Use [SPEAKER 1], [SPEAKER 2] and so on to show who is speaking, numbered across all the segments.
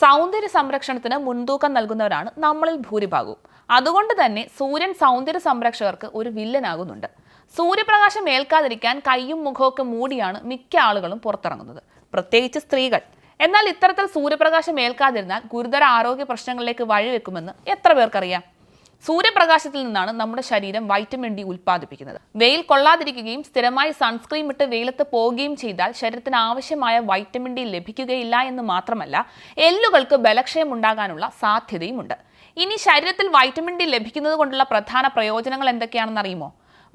[SPEAKER 1] സൗന്ദര്യ സംരക്ഷണത്തിന് മുൻതൂക്കം നൽകുന്നവരാണ് നമ്മളിൽ ഭൂരിഭാഗവും. അതുകൊണ്ട് തന്നെ സൂര്യൻ സൗന്ദര്യ സംരക്ഷകർക്ക് ഒരു വില്ലനാകുന്നുണ്ട് സൂര്യപ്രകാശം ഏൽക്കാതിരിക്കാൻ കൈയും മുഖമൊക്കെ മൂടിയാണ് മിക്ക ആളുകളും പുറത്തിറങ്ങുന്നത്. പ്രത്യേകിച്ച് സ്ത്രീകൾ. എന്നാൽ ഇത്തരത്തിൽ സൂര്യപ്രകാശം ഏൽക്കാതിരുന്നാൽ ഗുരുതര ആരോഗ്യ പ്രശ്നങ്ങളിലേക്ക് വഴിവെക്കുമെന്ന് എത്ര പേർക്കറിയാം? സൂര്യപ്രകാശത്തിൽ നിന്നാണ് നമ്മുടെ ശരീരം വൈറ്റമിൻ ഡി ഉൽപ്പാദിപ്പിക്കുന്നത്. വെയിൽ കൊള്ളാതിരിക്കുകയും സ്ഥിരമായി സൺസ്ക്രീം ഇട്ട് വെയിലത്ത് പോവുകയും ചെയ്താൽ ശരീരത്തിന് ആവശ്യമായ വൈറ്റമിൻ ഡി ലഭിക്കുകയില്ല എന്ന് മാത്രമല്ല എല്ലുകൾക്ക് ബലക്ഷയം ഉണ്ടാകാനുള്ള സാധ്യതയുമുണ്ട്. ഇനി ശരീരത്തിൽ വൈറ്റമിൻ ഡി ലഭിക്കുന്നത് കൊണ്ടുള്ള പ്രധാന പ്രയോജനങ്ങൾ എന്തൊക്കെയാണെന്ന് അറിയുമോ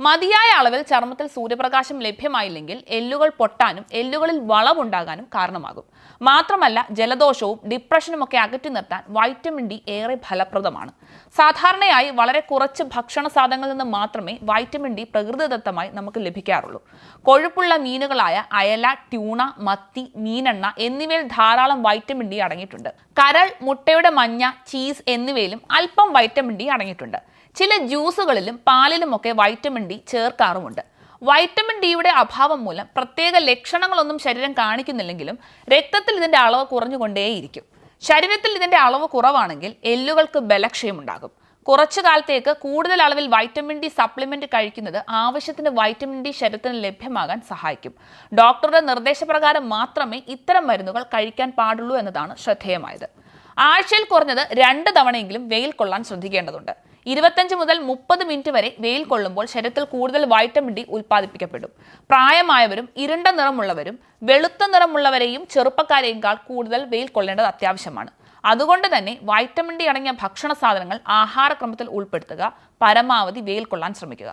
[SPEAKER 1] മതിയായ അളവിൽ ചർമ്മത്തിൽ സൂര്യപ്രകാശം ലഭ്യമായില്ലെങ്കിൽ എല്ലുകൾ പൊട്ടാനും എല്ലുകളിൽ വളവുണ്ടാകാനും കാരണമാകും. മാത്രമല്ല ജലദോഷവും ഡിപ്രഷനും ഒക്കെ അകറ്റി നിർത്താൻ വൈറ്റമിൻ ഡി ഏറെ ഫലപ്രദമാണ്. സാധാരണയായി വളരെ കുറച്ച് ഭക്ഷണ സാധനങ്ങളിൽ നിന്ന് മാത്രമേ വൈറ്റമിൻ ഡി പ്രകൃതിദത്തമായി നമുക്ക് ലഭിക്കാറുള്ളൂ. കൊഴുപ്പുള്ള മീനുകളായ അയല ട്യൂണ മത്തി മീനെണ്ണ എന്നിവയിൽ ധാരാളം വൈറ്റമിൻ ഡി അടങ്ങിയിട്ടുണ്ട്. കരൾ മുട്ടയുടെ മഞ്ഞ ചീസ് എന്നിവയിലും അല്പം വൈറ്റമിൻ ഡി അടങ്ങിയിട്ടുണ്ട്. ചില ജ്യൂസുകളിലും പാലിലുമൊക്കെ വൈറ്റമിൻ ഡി ചേർക്കാറുമുണ്ട്. വൈറ്റമിൻ ഡിയുടെ അഭാവം മൂലം പ്രത്യേക ലക്ഷണങ്ങളൊന്നും ശരീരം കാണിക്കുന്നില്ലെങ്കിലും രക്തത്തിൽ ഇതിന്റെ അളവ് കുറഞ്ഞുകൊണ്ടേയിരിക്കും. ശരീരത്തിൽ ഇതിന്റെ അളവ് കുറവാണെങ്കിൽ എല്ലുകൾക്ക് ബലക്ഷയമുണ്ടാകും. കുറച്ചു കാലത്തേക്ക് കൂടുതൽ അളവിൽ വൈറ്റമിൻ ഡി സപ്ലിമെന്റ് കഴിക്കുന്നത് ആവശ്യത്തിന് വൈറ്റമിൻ ഡി ശരീരത്തിന് ലഭ്യമാകാൻ സഹായിക്കും. ഡോക്ടറുടെ നിർദ്ദേശപ്രകാരം മാത്രമേ ഇത്തരം മരുന്നുകൾ കഴിക്കാൻ പാടുള്ളൂ എന്നതാണ് ശ്രദ്ധേയമായത്. ആഴ്ചയിൽ കുറഞ്ഞത് രണ്ട് തവണയെങ്കിലും വെയിൽ കൊള്ളാൻ ശ്രദ്ധിക്കേണ്ടതുണ്ട്. ഇരുപത്തഞ്ച് മുതൽ മുപ്പത് മിനിറ്റ് വരെ വെയിൽ കൊള്ളുമ്പോൾ ശരീരത്തിൽ കൂടുതൽ വൈറ്റമിൻ ഡി ഉൽപ്പാദിപ്പിക്കപ്പെടും. പ്രായമായവരും ഇരുണ്ട നിറമുള്ളവരും വെളുത്ത നിറമുള്ളവരെയും ചെറുപ്പക്കാരെയേക്കാൾ കൂടുതൽ വെയിൽ കൊള്ളേണ്ടത് അത്യാവശ്യമാണ്. അതുകൊണ്ട് തന്നെ വൈറ്റമിൻ ഡി അടങ്ങിയ ഭക്ഷണ സാധനങ്ങൾ ആഹാരക്രമത്തിൽ ഉൾപ്പെടുത്തുക പരമാവധി വെയിൽ കൊള്ളാൻ ശ്രമിക്കുക.